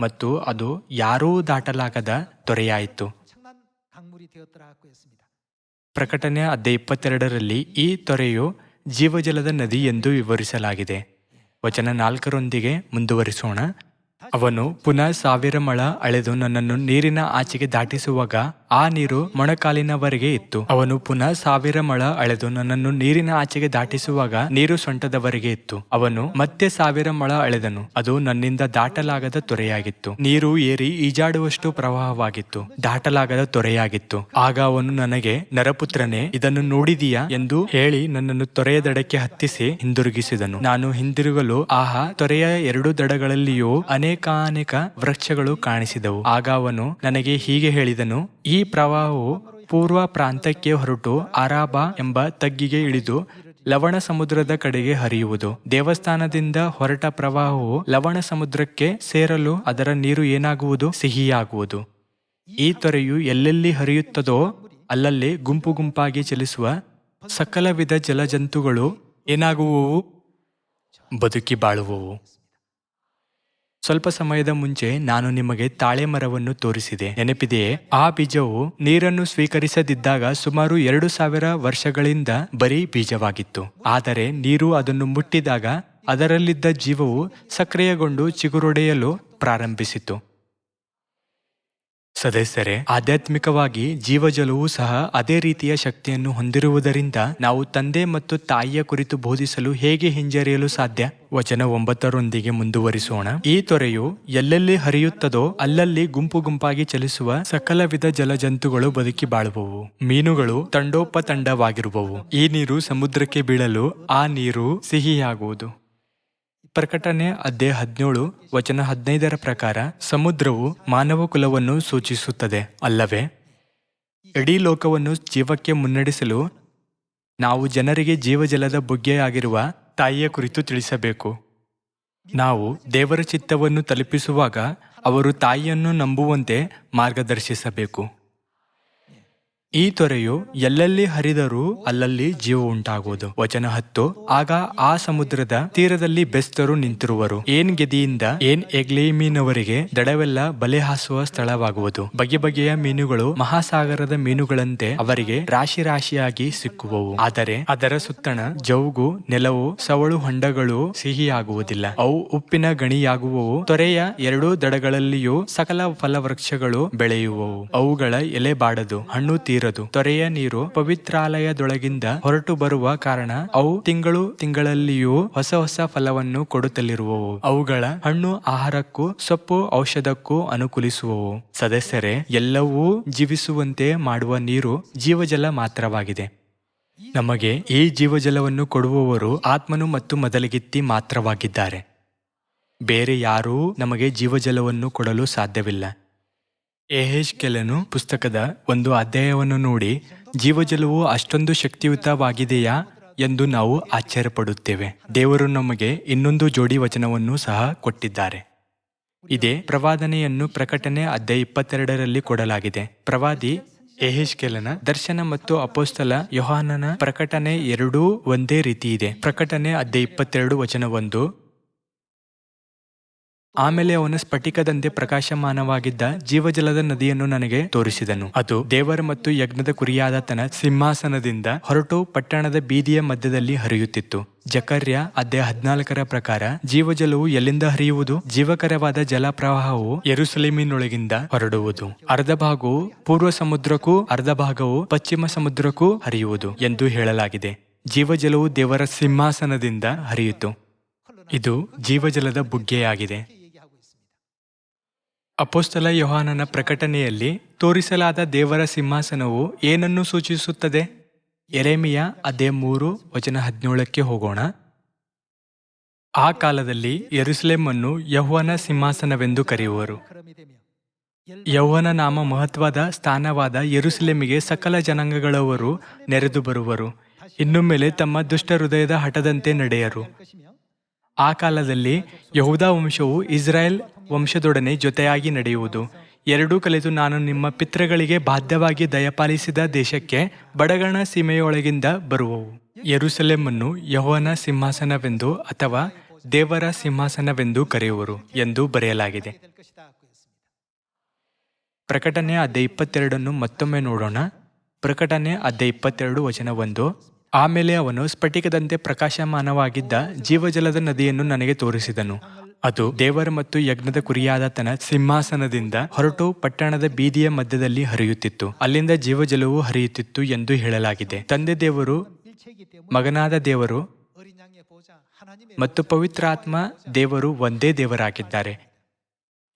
ಮತ್ತು ಅದು ಯಾರೂ ದಾಟಲಾಗದ ತೊರೆಯಾಯಿತು. ಪ್ರಕಟಣೆ ಅಧ್ಯಾಯ ಇಪ್ಪತ್ತೆರಡರಲ್ಲಿ ಈ ತೊರೆಯು ಜೀವಜಲದ ನದಿ ಎಂದು ವಿವರಿಸಲಾಗಿದೆ. ವಚನ ನಾಲ್ಕರೊಂದಿಗೆ ಮುಂದುವರಿಸೋಣ. ಅವನು ಪುನಃ ಸಾವಿರ ಮಳ ಅಳೆದು ನನ್ನನ್ನು ನೀರಿನ ಆಚೆಗೆ ದಾಟಿಸುವಾಗ ಆ ನೀರು ಮೊಣಕಾಲಿನವರೆಗೆ ಇತ್ತು. ಅವನು ಪುನಃ ಸಾವಿರ ಮಳ ಅಳೆದು ನನ್ನನ್ನು ನೀರಿನ ಆಚೆಗೆ ದಾಟಿಸುವಾಗ ನೀರು ಸೊಂಟದವರೆಗೆ ಇತ್ತು. ಅವನು ಮತ್ತೆ ಸಾವಿರ ಮಳ ಅಳೆದನು. ಅದು ನನ್ನಿಂದ ದಾಟಲಾಗದ ತೊರೆಯಾಗಿತ್ತು. ನೀರು ಏರಿ ಈಜಾಡುವಷ್ಟು ಪ್ರವಾಹವಾಗಿತ್ತು. ದಾಟಲಾಗದ ತೊರೆಯಾಗಿತ್ತು. ಆಗ ಅವನು ನನಗೆ, ನರಪುತ್ರನೇ, ಇದನ್ನು ನೋಡಿದೀಯಾ ಎಂದು ಹೇಳಿ ನನ್ನನ್ನು ತೊರೆಯ ದಡಕ್ಕೆ ಹತ್ತಿಸಿ ಹಿಂದಿರುಗಿಸಿದನು. ನಾನು ಹಿಂದಿರುಗಲು, ಆಹಾ, ತೊರೆಯ ಎರಡು ದಡಗಳಲ್ಲಿಯೂ ಅನೇಕಾನೇಕ ವೃಕ್ಷಗಳು ಕಾಣಿಸಿದವು. ಆಗ ಅವನು ನನಗೆ ಹೀಗೆ ಹೇಳಿದನು, ಈ ಪ್ರವಾಹವು ಪೂರ್ವ ಪ್ರಾಂತಕ್ಕೆ ಹೊರಟು ಅರಾಬಾ ಎಂಬ ತಗ್ಗಿಗೆ ಇಳಿದು ಲವಣ ಸಮುದ್ರದ ಕಡೆಗೆ ಹರಿಯುವುದು. ದೇವಸ್ಥಾನದಿಂದ ಹೊರಟ ಪ್ರವಾಹವು ಲವಣ ಸಮುದ್ರಕ್ಕೆ ಸೇರಲು ಅದರ ನೀರು ಏನಾಗುವುದು? ಸಿಹಿಯಾಗುವುದು. ಈ ತೊರೆಯು ಎಲ್ಲೆಲ್ಲಿ ಹರಿಯುತ್ತದೋ ಅಲ್ಲಲ್ಲಿ ಗುಂಪು ಗುಂಪಾಗಿ ಚಲಿಸುವ ಸಕಲ ವಿಧ ಜಲಜಂತುಗಳು ಏನಾಗುವವು? ಬದುಕಿ ಬಾಳುವವು. ಸ್ವಲ್ಪ ಸಮಯದ ಮುಂಚೆ ನಾನು ನಿಮಗೆ ತಾಳೆ ಮರವನ್ನು ತೋರಿಸಿದೆ. ನೆನಪಿದೆಯೇ? ಆ ಬೀಜವು ನೀರನ್ನು ಸ್ವೀಕರಿಸದಿದ್ದಾಗ ಸುಮಾರು ಎರಡು ಸಾವಿರ ವರ್ಷಗಳಿಂದ ಬರೀ ಬೀಜವಾಗಿತ್ತು. ಆದರೆ ನೀರು ಅದನ್ನು ಮುಟ್ಟಿದಾಗ ಅದರಲ್ಲಿದ್ದ ಜೀವವು ಸಕ್ರಿಯಗೊಂಡು ಚಿಗುರೊಡೆಯಲು ಪ್ರಾರಂಭಿಸಿತು. ಸದಸ್ಯರೇ, ಆಧ್ಯಾತ್ಮಿಕವಾಗಿ ಜೀವಜಲವೂ ಸಹ ಅದೇ ರೀತಿಯ ಶಕ್ತಿಯನ್ನು ಹೊಂದಿರುವುದರಿಂದ ನಾವು ತಂದೆ ಮತ್ತು ತಾಯಿಯ ಕುರಿತು ಬೋಧಿಸಲು ಹೇಗೆ ಹಿಂಜರಿಯಲು ಸಾಧ್ಯ? ವಚನ ಒಂಬತ್ತರೊಂದಿಗೆ ಮುಂದುವರಿಸೋಣ. ಈ ತೊರೆಯು ಎಲ್ಲೆಲ್ಲಿ ಹರಿಯುತ್ತದೋ ಅಲ್ಲಲ್ಲಿ ಗುಂಪು ಗುಂಪಾಗಿ ಚಲಿಸುವ ಸಕಲ ವಿಧ ಜಲಜಂತುಗಳು ಬದುಕಿ ಬಾಳುವವು. ಮೀನುಗಳು ತಂಡೋಪತಂಡವಾಗಿರುವವು. ಈ ನೀರು ಸಮುದ್ರಕ್ಕೆ ಬೀಳಲು ಆ ನೀರು ಸಿಹಿಯಾಗುವುದು. ಪ್ರಕಟಣೆ ಅಧ್ಯಾಯ ಹದಿನೇಳು, ವಚನ ಹದಿನೈದರ ಪ್ರಕಾರ ಸಮುದ್ರವು ಮಾನವ ಕುಲವನ್ನು ಸೂಚಿಸುತ್ತದೆ. ಅಲ್ಲವೇ? ಇಡೀ ಲೋಕವನ್ನು ಜೀವಕ್ಕೆ ಮುನ್ನಡೆಸಲು ನಾವು ಜನರಿಗೆ ಜೀವಜಲದ ಬುಗ್ಗೆಯಾಗಿರುವ ತಾಯಿಯ ಕುರಿತು ತಿಳಿಸಬೇಕು. ನಾವು ದೇವರ ಚಿತ್ತವನ್ನು ತಲುಪಿಸುವಾಗ ಅವರು ತಾಯಿಯನ್ನು ನಂಬುವಂತೆ ಮಾರ್ಗದರ್ಶಿಸಬೇಕು. ಈ ತೊರೆಯು ಎಲ್ಲೆಲ್ಲಿ ಹರಿದರೂ ಅಲ್ಲಲ್ಲಿ ಜೀವ ಉಂಟಾಗುವುದು. ವಚನ ಹತ್ತು, ಆಗ ಆ ಸಮುದ್ರದ ತೀರದಲ್ಲಿ ಬೆಸ್ತರು ನಿಂತಿರುವರು. ಏನ್ ಗೆದಿಯಿಂದ, ಏನ್ ಎಗ್ಲೇಮೀನವರಿಗೆ ದಡವೆಲ್ಲ ಬಲೆ ಹಾಸುವ ಸ್ಥಳವಾಗುವುದು. ಬಗೆ ಬಗೆಯ ಮೀನುಗಳು ಮಹಾಸಾಗರದ ಮೀನುಗಳಂತೆ ಅವರಿಗೆ ರಾಶಿ ರಾಶಿಯಾಗಿ ಸಿಕ್ಕುವವು. ಆದರೆ ಅದರ ಸುತ್ತಣ ಜೌಗು ನೆಲವು, ಸವಳು ಹೊಂಡಗಳು ಸಿಹಿಯಾಗುವುದಿಲ್ಲ. ಅವು ಉಪ್ಪಿನ ಗಣಿಯಾಗುವವು. ತೊರೆಯ ಎರಡೂ ದಡಗಳಲ್ಲಿಯೂ ಸಕಲ ಫಲವೃಕ್ಷಗಳು ಬೆಳೆಯುವವು. ಅವುಗಳ ಎಲೆ ಬಾಡದು, ಹಣ್ಣು ತೀರದು ತೊರೆಯ ನೀರು ಪವಿತ್ರಾಲಯದೊಳಗಿಂದ ಹೊರಟು ಬರುವ ಕಾರಣ ಅವು ತಿಂಗಳು ತಿಂಗಳಲ್ಲಿಯೂ ಹೊಸ ಹೊಸ ಫಲವನ್ನು ಕೊಡುತ್ತಲಿರುವವು. ಅವುಗಳ ಹಣ್ಣು ಆಹಾರಕ್ಕೂ ಸೊಪ್ಪು ಔಷಧಕ್ಕೂ ಅನುಕೂಲಿಸುವವು. ಸದಸ್ಯರೇ, ಎಲ್ಲವೂ ಜೀವಿಸುವಂತೆ ಮಾಡುವ ನೀರು ಜೀವಜಲ ಮಾತ್ರವಾಗಿದೆ. ನಮಗೆ ಈ ಜೀವಜಲವನ್ನು ಕೊಡುವವರು ಆತ್ಮನು ಮತ್ತು ಮೊದಲಗಿತ್ತಿ ಮಾತ್ರವಾಗಿದ್ದಾರೆ. ಬೇರೆ ಯಾರೂ ನಮಗೆ ಜೀವಜಲವನ್ನು ಕೊಡಲು ಸಾಧ್ಯವಿಲ್ಲ. ಎಹೆಜ್ಕೆಲನು ಪುಸ್ತಕದ ಒಂದು ಅಧ್ಯಾಯವನ್ನು ನೋಡಿ, ಜೀವಜಲವು ಅಷ್ಟೊಂದು ಶಕ್ತಿಯುತವಾಗಿದೆಯಾ ಎಂದು ನಾವು ಆಶ್ಚರ್ಯಪಡುತ್ತೇವೆ. ದೇವರು ನಮಗೆ ಇನ್ನೊಂದು ಜೋಡಿ ವಚನವನ್ನು ಸಹ ಕೊಟ್ಟಿದ್ದಾರೆ. ಇದೇ ಪ್ರವಾದನೆಯನ್ನು ಪ್ರಕಟಣೆ ಅಧ್ಯಾಯ ಇಪ್ಪತ್ತೆರಡರಲ್ಲಿ ಕೊಡಲಾಗಿದೆ. ಪ್ರವಾದಿ ಎಹೆಜ್ಕೆಲನ ದರ್ಶನ ಮತ್ತು ಅಪೋಸ್ತಲ ಯೋಹಾನನ ಪ್ರಕಟಣೆ ಎರಡೂ ಒಂದೇ ರೀತಿ ಇದೆ ಪ್ರಕಟಣೆ ಅಧ್ಯಾಯ ಇಪ್ಪತ್ತೆರಡು ವಚನವೊಂದು ಆಮೇಲೆ ಅವನು ಸ್ಫಟಿಕದಂತೆ ಪ್ರಕಾಶಮಾನವಾಗಿದ್ದ ಜೀವಜಲದ ನದಿಯನ್ನು ನನಗೆ ತೋರಿಸಿದನು. ಅದು ದೇವರ ಮತ್ತು ಯಜ್ಞದ ಕುರಿಯಾದ ತನ್ನ ಸಿಂಹಾಸನದಿಂದ ಹೊರಟು ಪಟ್ಟಣದ ಬೀದಿಯ ಮಧ್ಯದಲ್ಲಿ ಹರಿಯುತ್ತಿತ್ತು. ಜಕರ್ಯ ಅಧ್ಯಾಯ ಹದಿನಾಲ್ಕರ ಪ್ರಕಾರ ಜೀವಜಲವು ಎಲ್ಲಿಂದ ಹರಿಯುವುದು? ಜೀವಕರವಾದ ಜಲ ಪ್ರವಾಹವು ಯರುಸಲೀಮಿನೊಳಗಿಂದ ಹೊರಡುವುದು. ಅರ್ಧ ಭಾಗವು ಪೂರ್ವ ಸಮುದ್ರಕ್ಕೂ ಅರ್ಧ ಭಾಗವು ಪಶ್ಚಿಮ ಸಮುದ್ರಕ್ಕೂ ಹರಿಯುವುದು ಎಂದು ಹೇಳಲಾಗಿದೆ. ಜೀವಜಲವು ದೇವರ ಸಿಂಹಾಸನದಿಂದ ಹರಿಯಿತು. ಇದು ಜೀವಜಲದ ಬುಗ್ಗೆಯಾಗಿದೆ. ಅಪೋಸ್ತಲ ಯೋಹಾನನ ಪ್ರಕಟಣೆಯಲ್ಲಿ ತೋರಿಸಲಾದ ದೇವರ ಸಿಂಹಾಸನವು ಏನನ್ನು ಸೂಚಿಸುತ್ತದೆ? ಎರೆಮಿಯ ಅದೇ ಮೂರು, ವಚನ ಹದಿನೇಳಕ್ಕೆ ಹೋಗೋಣ. ಆ ಕಾಲದಲ್ಲಿ ಯರುಸಲೇಮನ್ನು ಯೌವನ ಸಿಂಹಾಸನವೆಂದು ಕರೆಯುವರು. ಯೌವನ ನಾಮ ಮಹತ್ವದ ಸ್ಥಾನವಾದ ಯರುಸಲೇಮಿಗೆ ಸಕಲ ಜನಾಂಗಗಳವರು ನೆರೆದು ಬರುವರು. ಇನ್ನು ಮೇಲೆ ತಮ್ಮ ದುಷ್ಟ ಹೃದಯದ ಹಠದಂತೆ ನಡೆಯರು. ಆ ಕಾಲದಲ್ಲಿ ಯಹೂದ ವಂಶವು ಇಸ್ರಾಯೇಲ್ ವಂಶದೊಡನೆ ಜೊತೆಯಾಗಿ ನಡೆಯುವುದು. ಎರಡೂ ಕಲಿತು ನಾನು ನಿಮ್ಮ ಪಿತೃಗಳಿಗೆ ಬಾಧ್ಯವಾಗಿ ದಯಪಾಲಿಸಿದ ದೇಶಕ್ಕೆ ಬಡಗಣ ಸೀಮೆಯೊಳಗಿಂದ ಬರುವವು. ಯರುಸಲೆಮನ್ನು ಯಹೋವನ ಸಿಂಹಾಸನವೆಂದು ಅಥವಾ ದೇವರ ಸಿಂಹಾಸನವೆಂದು ಕರೆಯುವರು ಎಂದು ಬರೆಯಲಾಗಿದೆ. ಪ್ರಕಟಣೆ ಅಧ್ಯಾಯ ಇಪ್ಪತ್ತೆರಡನ್ನು ಮತ್ತೊಮ್ಮೆ ನೋಡೋಣ. ಪ್ರಕಟಣೆ ಅಧ್ಯಾಯ ಇಪ್ಪತ್ತೆರಡು ವಚನ ಒಂದು. ಆಮೇಲೆ ಅವನು ಸ್ಫಟಿಕದಂತೆ ಪ್ರಕಾಶಮಾನವಾಗಿದ್ದ ಜೀವಜಲದ ನದಿಯನ್ನು ನನಗೆ ತೋರಿಸಿದನು. ಅದು ದೇವರ ಮತ್ತು ಯಜ್ಞದ ಕುರಿಯಾದ ತನ ಸಿಂಹಾಸನದಿಂದ ಹೊರಟು ಪಟ್ಟಣದ ಬೀದಿಯ ಮಧ್ಯದಲ್ಲಿ ಹರಿಯುತ್ತಿತ್ತು. ಅಲ್ಲಿಂದ ಜೀವಜಲವು ಹರಿಯುತ್ತಿತ್ತು ಎಂದು ಹೇಳಲಾಗಿದೆ. ತಂದೆ ದೇವರು, ಮಗನಾದ ದೇವರು ಮತ್ತು ಪವಿತ್ರಾತ್ಮ ದೇವರು ಒಂದೇ ದೇವರಾಗಿದ್ದಾರೆ.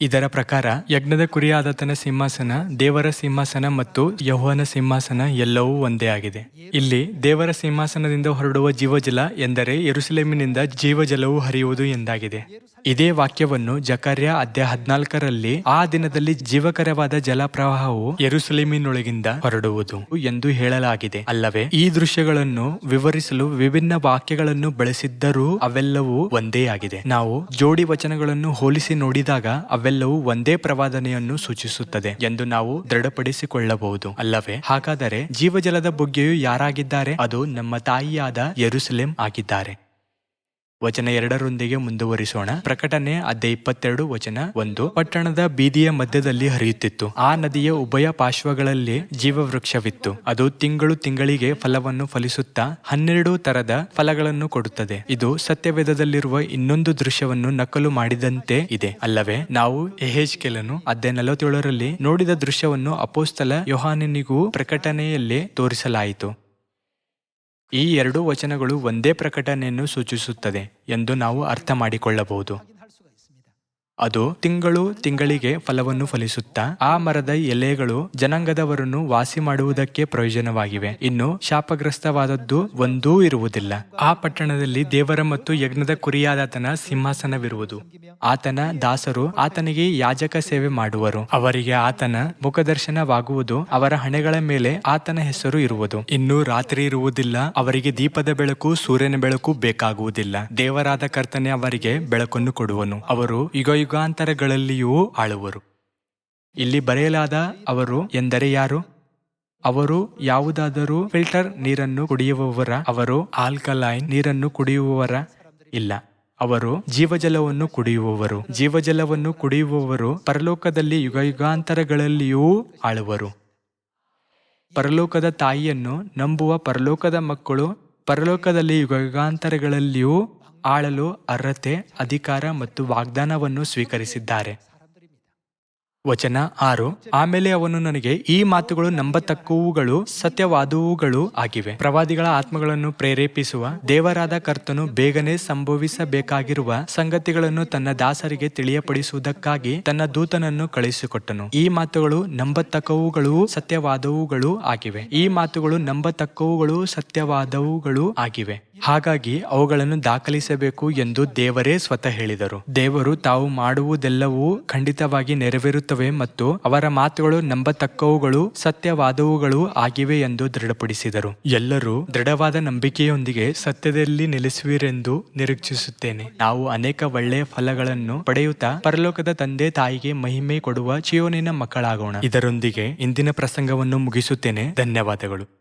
ಇದರ ಪ್ರಕಾರ ಯಜ್ಞದ ಕುರಿಯಾದತನ ಸಿಂಹಾಸನ, ದೇವರ ಸಿಂಹಾಸನ ಮತ್ತು ಯಹೋವನ ಸಿಂಹಾಸನ ಎಲ್ಲವೂ ಒಂದೇ ಆಗಿದೆ. ಇಲ್ಲಿ ದೇವರ ಸಿಂಹಾಸನದಿಂದ ಹೊರಡುವ ಜೀವಜಲ ಎಂದರೆ ಎರುಸುಲೇಮಿನಿಂದ ಜೀವಜಲವು ಹರಿಯುವುದು ಎಂದಾಗಿದೆ. ಇದೇ ವಾಕ್ಯವನ್ನು ಜಕಾರ್ಯ ಅಧ್ಯಾಯ ಹದಿನಾಲ್ಕರಲ್ಲಿ ಆ ದಿನದಲ್ಲಿ ಜೀವಕರವಾದ ಜಲಪ್ರವಾಹವು ಯೆರೂಸಲೇಮಿನೊಳಗಿಂದ ಹೊರಡುವುದು ಎಂದು ಹೇಳಲಾಗಿದೆ. ಅಲ್ಲವೇ, ಈ ದೃಶ್ಯಗಳನ್ನು ವಿವರಿಸಲು ವಿಭಿನ್ನ ವಾಕ್ಯಗಳನ್ನು ಬಳಸಿದ್ದರೂ ಅವೆಲ್ಲವೂ ಒಂದೇ ಆಗಿದೆ. ನಾವು ಜೋಡಿ ವಚನಗಳನ್ನು ಹೋಲಿಸಿ ನೋಡಿದಾಗ ಅವೆಲ್ಲವೂ ಒಂದೇ ಪ್ರವಾದನೆಯನ್ನು ಸೂಚಿಸುತ್ತದೆ ಎಂದು ನಾವು ದೃಢಪಡಿಸಿಕೊಳ್ಳಬಹುದು. ಅಲ್ಲವೇ? ಹಾಗಾದರೆ ಜೀವಜಲದ ಬುಗ್ಗೆಯು ಯಾರಾಗಿದ್ದಾರೆ? ಅದು ನಮ್ಮ ತಾಯಿಯಾದ ಯರುಸಲೇಂ ಆಗಿದ್ದಾರೆ. ವಚನ ಎರಡರೊಂದಿಗೆ ಮುಂದುವರಿಸೋಣ. ಪ್ರಕಟಣೆ ಅದೇ ಇಪ್ಪತ್ತೆರಡು, ವಚನ ಒಂದು. ಪಟ್ಟಣದ ಬೀದಿಯ ಮಧ್ಯದಲ್ಲಿ ಹರಿಯುತ್ತಿತ್ತು. ಆ ನದಿಯ ಉಭಯ ಪಾರ್ಶ್ವಗಳಲ್ಲಿ ಜೀವವೃಕ್ಷವಿತ್ತು. ಅದು ತಿಂಗಳು ತಿಂಗಳಿಗೆ ಫಲವನ್ನು ಫಲಿಸುತ್ತಾ ಹನ್ನೆರಡು ತರದ ಫಲಗಳನ್ನು ಕೊಡುತ್ತದೆ. ಇದು ಸತ್ಯವೇದದಲ್ಲಿರುವ ಇನ್ನೊಂದು ದೃಶ್ಯವನ್ನು ನಕಲು ಮಾಡಿದಂತೆ ಇದೆ. ಅಲ್ಲವೇ, ನಾವು ಎಹೇಜ್ ಕೆಲನು ಅದೇ ನಲವತ್ತೇಳರಲ್ಲಿ ನೋಡಿದ ದೃಶ್ಯವನ್ನು ಅಪೋಸ್ತಲ ಯೋಹಾನನಿಗೂ ಪ್ರಕಟಣೆಯಲ್ಲಿ ತೋರಿಸಲಾಯಿತು. ಈ ಎರಡೂ ವಚನಗಳು ಒಂದೇ ಪ್ರಕಟಣೆಯನ್ನು ಸೂಚಿಸುತ್ತದೆ ಎಂದು ನಾವು ಅರ್ಥ ಮಾಡಿಕೊಳ್ಳಬಹುದು. ಅದು ತಿಂಗಳು ತಿಂಗಳಿಗೆ ಫಲವನ್ನು ಫಲಿಸುತ್ತಾ, ಆ ಮರದ ಎಲೆಗಳು ಜನಾಂಗದವರನ್ನು ವಾಸಿ ಮಾಡುವುದಕ್ಕೆ ಪ್ರಯೋಜನವಾಗಿವೆ. ಇನ್ನು ಶಾಪಗ್ರಸ್ತವಾದದ್ದು ಒಂದೂ ಇರುವುದಿಲ್ಲ. ಆ ಪಟ್ಟಣದಲ್ಲಿ ದೇವರ ಮತ್ತು ಯಜ್ಞದ ಕುರಿಯಾದಾತನ ಸಿಂಹಾಸನವಿರುವುದು. ಆತನ ದಾಸರು ಆತನಿಗೆ ಯಾಜಕ ಸೇವೆ ಮಾಡುವರು. ಅವರಿಗೆ ಆತನ ಮುಖದರ್ಶನವಾಗುವುದು, ಅವರ ಹಣೆಗಳ ಮೇಲೆ ಆತನ ಹೆಸರು ಇರುವುದು. ಇನ್ನು ರಾತ್ರಿ ಇರುವುದಿಲ್ಲ, ಅವರಿಗೆ ದೀಪದ ಬೆಳಕು, ಸೂರ್ಯನ ಬೆಳಕು ಬೇಕಾಗುವುದಿಲ್ಲ. ದೇವರಾದ ಕರ್ತನೆ ಅವರಿಗೆ ಬೆಳಕನ್ನು ಕೊಡುವನು. ಅವರು ಯುಗ ಯುಗಾಂತರಗಳಲ್ಲಿಯೂ ಆಳುವರು. ಇಲ್ಲಿ ಬರೆಯಲಾದ ಅವರು ಎಂದರೆ ಯಾರು? ಅವರು ಯಾವುದಾದರೂ ಫಿಲ್ಟರ್ ನೀರನ್ನು ಕುಡಿಯುವವರ? ಅವರು ಆಲ್ಕಲೈನ್ ನೀರನ್ನು ಕುಡಿಯುವವರ? ಇಲ್ಲ. ಅವರು ಜೀವಜಲವನ್ನು ಕುಡಿಯುವವರು. ಜೀವಜಲವನ್ನು ಕುಡಿಯುವವರು ಪರಲೋಕದಲ್ಲಿ ಯುಗ ಯುಗಾಂತರಗಳಲ್ಲಿಯೂ ಆಳುವರು. ಪರಲೋಕದ ತಾಯಿಯನ್ನು ನಂಬುವ ಪರಲೋಕದ ಮಕ್ಕಳು ಪರಲೋಕದಲ್ಲಿ ಯುಗ ಯುಗಾಂತರಗಳಲ್ಲಿಯೂ ಆಳಲು ಅರ್ಹತೆ, ಅಧಿಕಾರ ಮತ್ತು ವಾಗ್ದಾನವನ್ನು ಸ್ವೀಕರಿಸಿದ್ದಾರೆ. ವಚನ ಆರು, ಆಮೇಲೆ ಅವನು ನನಗೆ ಈ ಮಾತುಗಳು ನಂಬತಕ್ಕವುಗಳು, ಸತ್ಯವಾದವುಗಳು ಆಗಿವೆ. ಪ್ರವಾದಿಗಳ ಆತ್ಮಗಳನ್ನು ಪ್ರೇರೇಪಿಸುವ, ದೇವರಾದ ಕರ್ತನು ಬೇಗನೆ ಸಂಭವಿಸಬೇಕಾಗಿರುವ ಸಂಗತಿಗಳನ್ನು ತನ್ನ ದಾಸರಿಗೆ ತಿಳಿಯಪಡಿಸುವುದಕ್ಕಾಗಿ ತನ್ನ ದೂತನನ್ನು ಕಳುಹಿಸಿಕೊಟ್ಟನು. ಈ ಮಾತುಗಳು ನಂಬತಕ್ಕವುಗಳು ಸತ್ಯವಾದವುಗಳು ಆಗಿವೆ. ಈ ಮಾತುಗಳು ನಂಬತಕ್ಕವುಗಳು ಸತ್ಯವಾದವುಗಳು ಆಗಿವೆ. ಹಾಗಾಗಿ ಅವುಗಳನ್ನು ದಾಖಲಿಸಬೇಕು ಎಂದು ದೇವರೇ ಸ್ವತಃ ಹೇಳಿದರು. ದೇವರು ತಾವು ಮಾಡುವುದೆಲ್ಲವೂ ಖಂಡಿತವಾಗಿ ನೆರವೇರುತ್ತವೆ ಮತ್ತು ಅವರ ಮಾತುಗಳು ನಂಬತಕ್ಕವುಗಳು ಸತ್ಯವಾದವುಗಳು ಆಗಿವೆ ಎಂದು ದೃಢಪಡಿಸಿದರು. ಎಲ್ಲರೂ ದೃಢವಾದ ನಂಬಿಕೆಯೊಂದಿಗೆ ಸತ್ಯದಲ್ಲಿ ನೆಲೆಸುವಿರೆಂದು ನಿರೀಕ್ಷಿಸುತ್ತೇನೆ. ನಾವು ಅನೇಕ ಒಳ್ಳೆಯ ಫಲಗಳನ್ನು ಪಡೆಯುತ್ತಾ ಪರಲೋಕದ ತಂದೆ ತಾಯಿಗೆ ಮಹಿಮೆ ಕೊಡುವ ಚಿಯೋನಿನ ಮಕ್ಕಳಾಗೋಣ. ಇದರೊಂದಿಗೆ ಇಂದಿನ ಪ್ರಸಂಗವನ್ನು ಮುಗಿಸುತ್ತೇನೆ. ಧನ್ಯವಾದಗಳು.